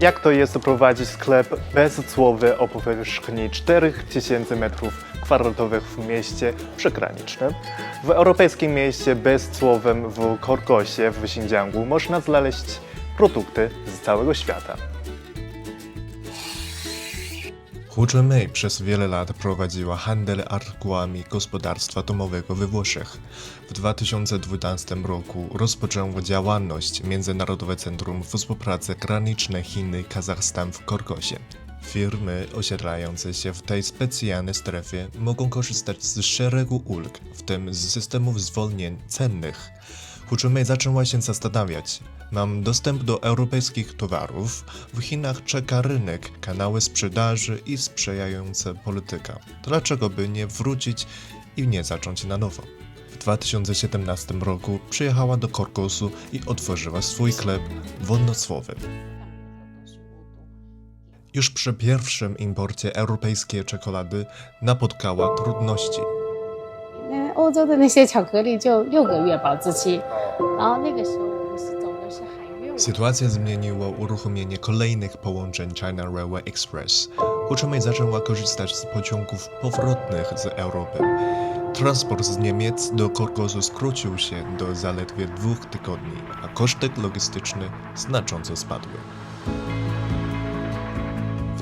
Jak to jest prowadzić sklep bezcłowy o powierzchni 4000 m2 w mieście przygranicznym? W europejskim mieście bezcłowym w Korkosie w Xinjiangu można znaleźć produkty z całego świata. Hu Zhenmei przez wiele lat prowadziła handel artykułami gospodarstwa domowego we Włoszech. W 2012 roku rozpoczęło działalność Międzynarodowe Centrum Współpracy Granicznej Chiny-Kazachstan w Korkosie. Firmy osiedlające się w tej specjalnej strefie mogą korzystać z szeregu ulg, w tym z systemów zwolnień cennych. Huczumej zaczęła się zastanawiać. Mam dostęp do europejskich towarów, w Chinach czeka rynek, kanały sprzedaży i sprzyjająca polityka. Dlaczego by nie wrócić i nie zacząć na nowo? W 2017 roku przyjechała do Korkosu i otworzyła swój sklep wolnocłowy. Już przy pierwszym imporcie europejskiej czekolady napotkała trudności. 那欧洲的那些巧克力就六个月保质期， 然后那个时候我们是走的是海运。 Sytuacja zmieniła uruchomienie kolejnych połączeń China Railway Express. Huczumej zaczęła korzystać z pociągów powrotnych z Europy. Transport z Niemiec do Korkozu skrócił się do zaledwie dwóch tygodni, a koszty logistyczne znacząco spadły.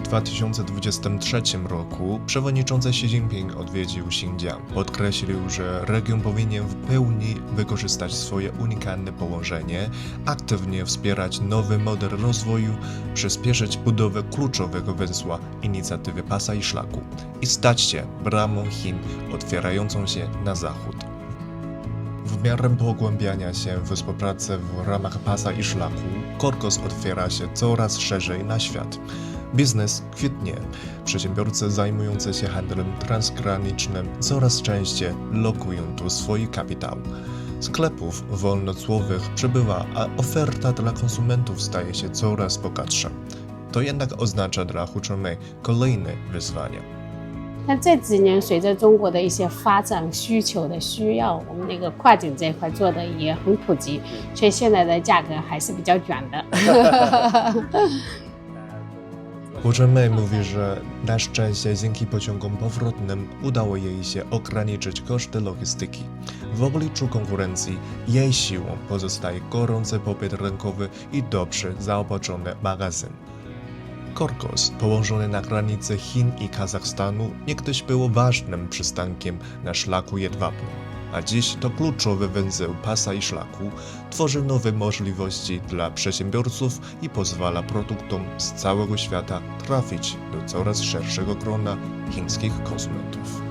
W 2023 roku przewodniczący Xi Jinping odwiedził Xinjiang. Podkreślił, że region powinien w pełni wykorzystać swoje unikalne położenie, aktywnie wspierać nowy model rozwoju, przyspieszyć budowę kluczowego węzła inicjatywy pasa i szlaku i stać się bramą Chin otwierającą się na zachód. W miarę pogłębiania się w współpracy w ramach pasa i szlaku, Korkos otwiera się coraz szerzej na świat. Biznes kwitnie. Przedsiębiorcy zajmujący się handlem transgranicznym coraz częściej lokują tu swój kapitał. Sklepów wolnocłowych przybywa, a oferta dla konsumentów staje się coraz bogatsza. To jednak oznacza dla Huchomei kolejne wyzwania. 那这几年随着中国的一些发展需求的需要，我们那个跨境这一块做的也很普及，所以现在的价格还是比较卷的。 Huchemei mówi, że na szczęście dzięki pociągom powrotnym udało jej się ograniczyć koszty logistyki. W obliczu konkurencji jej siłą pozostaje gorący popyt rynkowy i dobrze zaopatrzony magazyn. Korkos, położony na granicy Chin i Kazachstanu, niegdyś było ważnym przystankiem na szlaku jedwabnym, a dziś to kluczowy węzeł pasa i szlaku tworzy nowe możliwości dla przedsiębiorców i pozwala produktom z całego świata trafić do coraz szerszego grona chińskich konsumentów.